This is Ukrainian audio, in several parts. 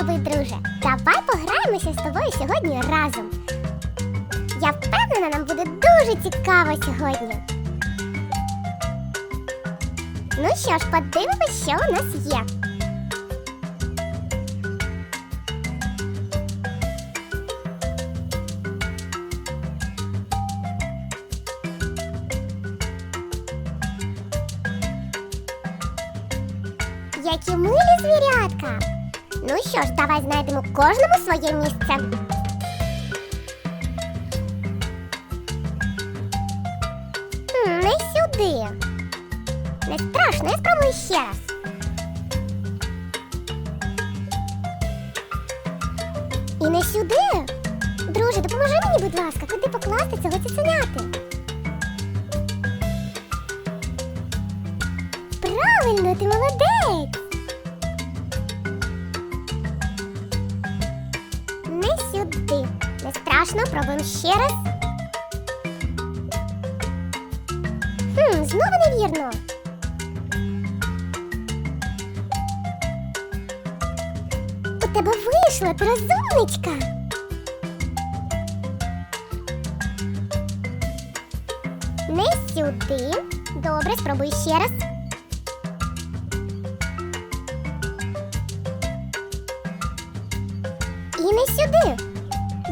Любий друже! Давай пограємося з тобою сьогодні разом. Я впевнена, нам буде дуже цікаво сьогодні. Ну що ж, подивимось, що у нас є. Які милі звірятка. Ну що ж, давай знайдемо кожному своє місце. Не сюди. Не страшно, я спробую ще раз. І не сюди. Друже, допоможи мені, будь ласка, куди покласти цього цуценяти? Страшно, пробуємо ще раз. Хм, знову невірно. У тебе вийшло, ти розумничка. Не сюди. Добре, спробуй ще раз. І не сюди.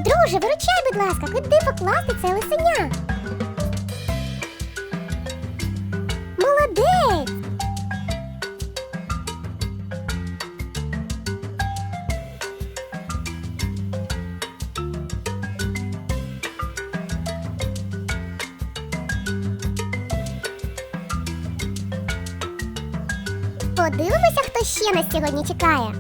Друже, виручай, будь ласка, куди покласти це лисеня? Молодець! Подивимося, хто ще нас сьогодні чекає.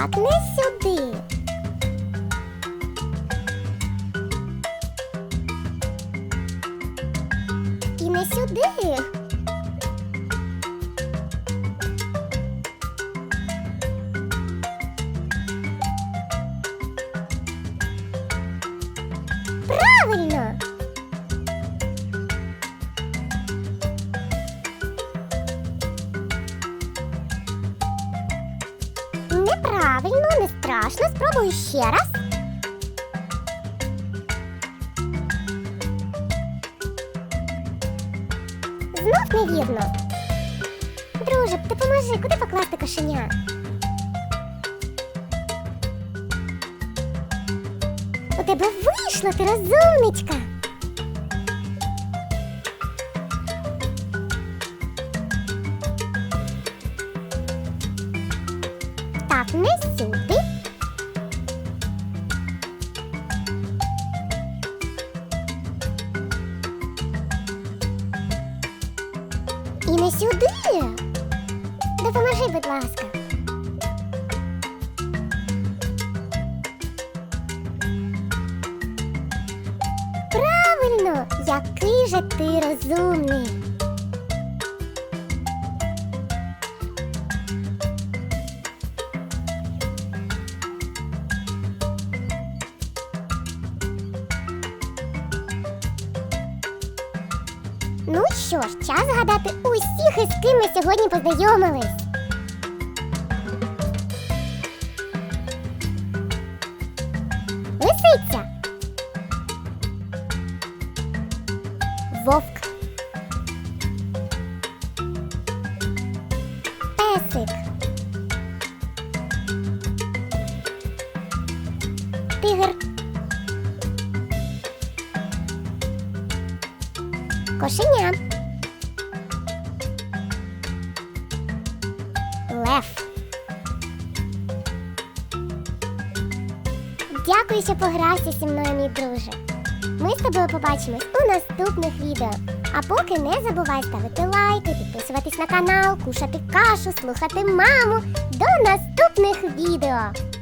Так, не сюди. І не сюди. Неправильно, не страшно. Спробую ще раз. Знов невірно. Друже, допоможи, куди покласти кошеня? У тебе вийшло, ти розумничка. Не сюди. І не сюди. Допоможи, будь ласка. Правильно, який же ти розумний. Ну що ж, час згадати усіх, із ким ми сьогодні познайомились. Лисиця. Вовк. Песик. Тигр. Кошеня. Лев. Дякую, що погрався зі мною, мій друже. Ми з тобою побачимось у наступних відео. А поки не забувай ставити лайки, підписуватись на канал, кушати кашу, слухати маму. До наступних відео!